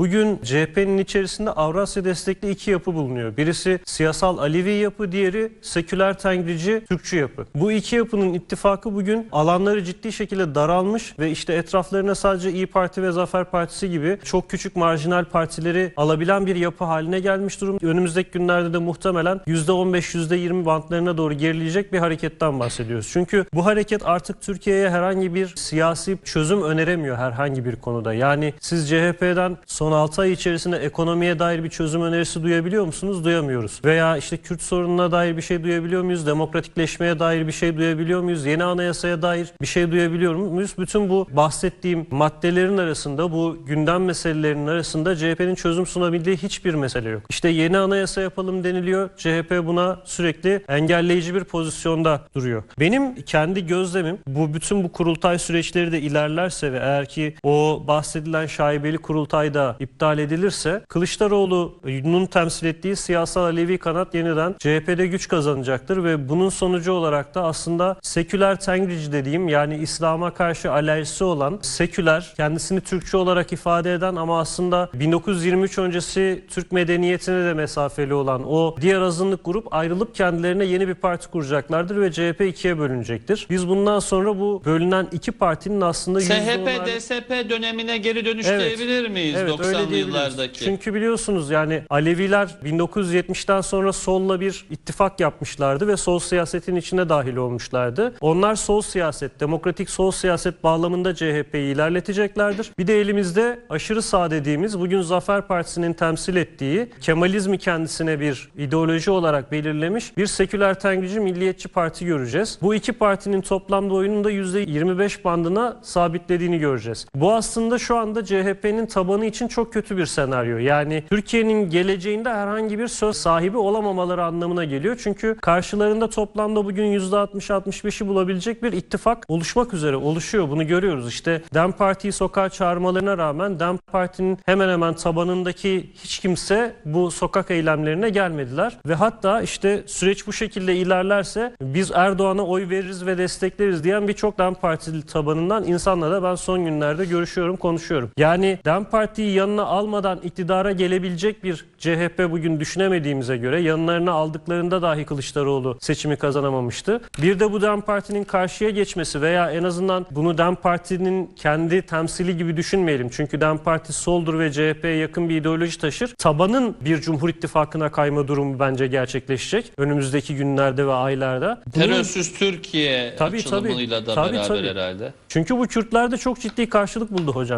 Bugün CHP'nin içerisinde Avrasya destekli iki yapı bulunuyor. Birisi siyasal Alevi yapı, diğeri seküler Tengrici Türkçü yapı. Bu iki yapının ittifakı bugün alanları ciddi şekilde daralmış ve işte etraflarına sadece İyi Parti ve Zafer Partisi gibi çok küçük marjinal partileri alabilen bir yapı haline gelmiş durum. Önümüzdeki günlerde de muhtemelen %15-%20 bantlarına doğru gerileyecek bir hareketten bahsediyoruz. Çünkü bu hareket artık Türkiye'ye herhangi bir siyasi çözüm öneremiyor herhangi bir konuda. Yani siz CHP'den son 6 ay içerisinde ekonomiye dair bir çözüm önerisi duyabiliyor musunuz? Duyamıyoruz. Veya işte Kürt sorununa dair bir şey duyabiliyor muyuz? Demokratikleşmeye dair bir şey duyabiliyor muyuz? Yeni anayasaya dair bir şey duyabiliyor muyuz? Bütün bu bahsettiğim maddelerin arasında, bu gündem meselelerinin arasında CHP'nin çözüm sunabildiği hiçbir mesele yok. İşte yeni anayasa yapalım deniliyor. CHP buna sürekli engelleyici bir pozisyonda duruyor. Benim kendi gözlemim bu bütün bu kurultay süreçleri de ilerlerse ve eğer ki o bahsedilen şaibeli kurultay da iptal edilirse Kılıçdaroğlu'nun temsil ettiği siyasal Alevi kanat yeniden CHP'de güç kazanacaktır ve bunun sonucu olarak da aslında seküler tengrici dediğim yani İslam'a karşı alerjisi olan seküler kendisini Türkçe olarak ifade eden ama aslında 1923 öncesi Türk medeniyetine de mesafeli olan o diğer azınlık grup ayrılıp kendilerine yeni bir parti kuracaklardır ve CHP ikiye bölünecektir. Biz bundan sonra bu bölünen iki partinin aslında SHP, %10'lar DSP dönemine geri dönüş Evet. diyebilir miyiz Evet, 90'lı diyebiliriz. yıllardaki? Çünkü biliyorsunuz yani Aleviler 1970'ten sonra solla bir ittifak yapmışlardı ve sol siyasetin içine dahil olmuşlardı. Onlar sol siyaset, demokratik sol siyaset bağlamında CHP'yi ilerleteceklerdir. Bir de elimizde aşırı sağ dediğimiz bugün Zafer Partisi'nin temsil ettiği Kemalizmi kendisine bir ideoloji olarak belirlemiş bir seküler tengrici milliyetçi parti göreceğiz. Bu iki partinin toplamda oyunun da %25 bandına sabitlediğini göreceğiz. Bu aslında şu anda CHP'nin tabanı için çok kötü bir senaryo. Yani Türkiye'nin geleceğinde herhangi bir söz sahibi olamamaları anlamına geliyor. Çünkü karşılarında toplamda bugün %60-65'i bulabilecek bir ittifak oluşmak üzere oluşuyor. Bunu görüyoruz. İşte DEM Parti'yi sokağa çağırmalarına rağmen DEM Parti'nin hemen hemen tabanındaki hiç kimse bu sokak eylemlerine gelmediler. Ve hatta işte süreç bu şekilde ilerlerse biz Erdoğan'a oy veririz ve destekleriz diyen birçok DEM Partili tabanından insanla da ben son günlerde görüşüyorum, konuşuyorum. Yani DEM Parti'yi yanına almadan iktidara gelebilecek bir CHP bugün düşünemediğimize göre yanlarına aldıklarında dahi Kılıçdaroğlu seçimi kazanamamıştı. Bir de bu DEM Parti'nin karşıya geçmesi veya en azından bunu DEM Parti'nin kendi temsili gibi düşünmeyelim. Çünkü DEM Parti soldur ve CHP'ye yakın bir ideoloji taşır. Tabanın bir Cumhur İttifakı'na kayma durumu bence gerçekleşecek önümüzdeki günlerde ve aylarda. Bunun- Terörsüz Türkiye Tabii, açılımıyla da tabii. beraber Tabii, tabii. herhalde. çünkü bu Kürtlerde çok ciddi karşılık buldu hocam.